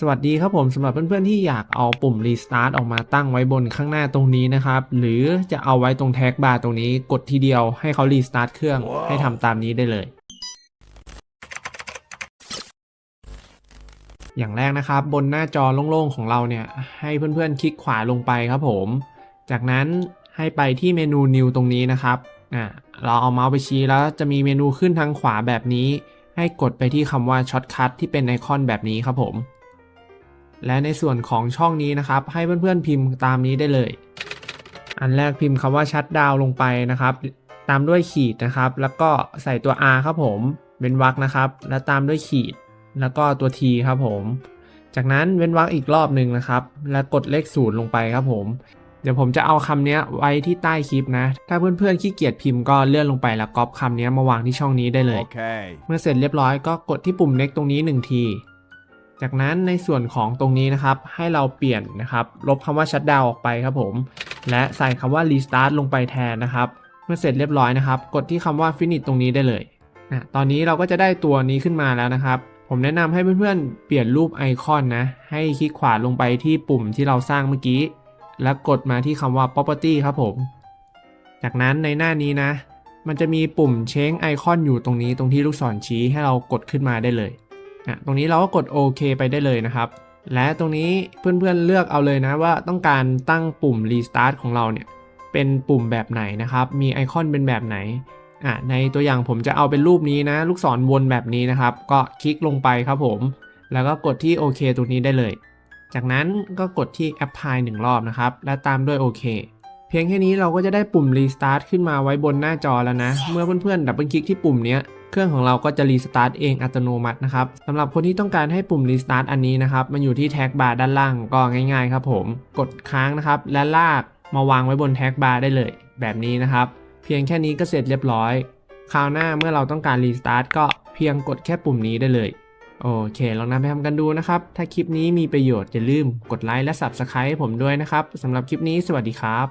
สวัสดีครับผมสำหรับเพื่อนๆที่อยากเอาปุ่ม Restart ออกมาตั้งไว้บนข้างหน้าตรงนี้นะครับ หรือจะเอาไว้ตรงแท็กบาร์ตรงนี้กดทีเดียวให้เขา Restart เครื่องว้าวให้ทำตามนี้ได้เลย อย่างแรกนะครับ บนหน้าจอโล่งๆของเราเนี่ย ให้เพื่อนๆคลิกขวาลงไปครับผม จากนั้นให้ไปที่เมนู New ตรงนี้นะครับอะเราเอาเมาส์ไปชี้แล้วจะมีเมนูขึ้นทางขวาแบบนี้ ให้กดไปที่คำว่าช็อตคัทที่เป็นไอคอนแบบนี้ครับผม และในส่วนของช่องนี้นะครับ ให้เพื่อนๆพิมพ์ตามนี้ได้เลย อันแรกพิมพ์คำว่าชัดดาวลงไปนะครับ ตามด้วยขีดนะครับ แล้วก็ใส่ตัว R ครับผมเว้นวรรคนะครับ แล้วตามด้วยขีด แล้วก็ตัว T ครับผม จากนั้นเว้นวรรคอีกรอบหนึ่งนะครับ แล้วกดเลขศูนย์ลงไปครับผมเดี๋ยวผมจะเอาคำนี้ไว้ที่ใต้คลิปนะ ถ้าเพื่อนๆขี้เกียจพิมพ์ก็เลื่อนลงไปแล้วก๊อปคำนี้มาวางที่ช่องนี้ได้เลย Okay. เมื่อเสร็จเรียบร้อยก็กดที่ปุ่ม next ตรงนี้ 1 ที จากนั้นในส่วนของตรงนี้นะครับ ให้เราเปลี่ยนนะครับ ลบคำว่า shutdown ออกไปครับผม และใส่คำว่า restart ลงไปแทนนะครับ เมื่อเสร็จเรียบร้อยนะครับ กดที่คำว่า finish ตรงนี้ได้เลยนะตอนนี้เราก็จะได้ตัวนี้ขึ้นมาแล้วนะครับ ผมแนะนำให้เพื่อนๆ เปลี่ยนรูปไอคอนนะ ให้คลิกขวาลงไปที่ปุ่มที่เราสร้างเมื่อกี้ แล้วกดมาที่คำว่า property ครับผม จากนั้นในหน้านี้นะ มันจะมีปุ่มเช้งไอคอนอยู่ตรงนี้ตรงที่ลูกศรชี้ให้เรากดขึ้นมาได้เลย ตรงนี้เราก็กดโอเคไปได้เลยนะครับ และตรงนี้เพื่อนๆเลือกเอาเลยนะว่าต้องการตั้งปุ่ม Restart ของเราเนี่ยเป็นปุ่มแบบไหนนะครับ มีไอคอนเป็นแบบไหนอะในตัวอย่างผมจะเอาเป็นรูปนี้นะ ลูกศรวนแบบนี้นะครับ ก็คลิกลงไปครับผม แล้วก็กดที่โอเคตรงนี้ได้เลย จากนั้นก็กดที่ Apply หนึ่งรอบนะครับ และตามด้วยโอเคเพียงแค่นี้เราก็จะได้ปุ่ม Restart ขึ้นมาไว้บนหน้าจอแล้วนะ เมื่อเพื่อนๆดับเบิลคลิกที่ปุ่มเนี้ย เครื่องของเราก็จะ Restart เองอัตโนมัตินะครับสำหรับคนที่ต้องการให้ปุ่ม Restart อันนี้นะครับมันอยู่ที่แท็กบาร์ด้านล่างก็ง่ายๆครับผมกดค้างนะครับและลากมาวางไว้บนแท็กบาร์ได้เลย แบบนี้นะครับ เพียงแค่นี้ก็เสร็จเรียบร้อยคราวหน้าเมื่อเราต้องการ Restart ก็เพียงกดแค่ปุ่มนี้ได้เลยโอเค ลองนำไปทำกันดูนะครับ ถ้าคลิปนี้มีประโยชน์อย่าลืมกดไลค์และ Subscribe ให้ผมด้วยนะครับสำหรับคลิปนี้สวัสดีครับ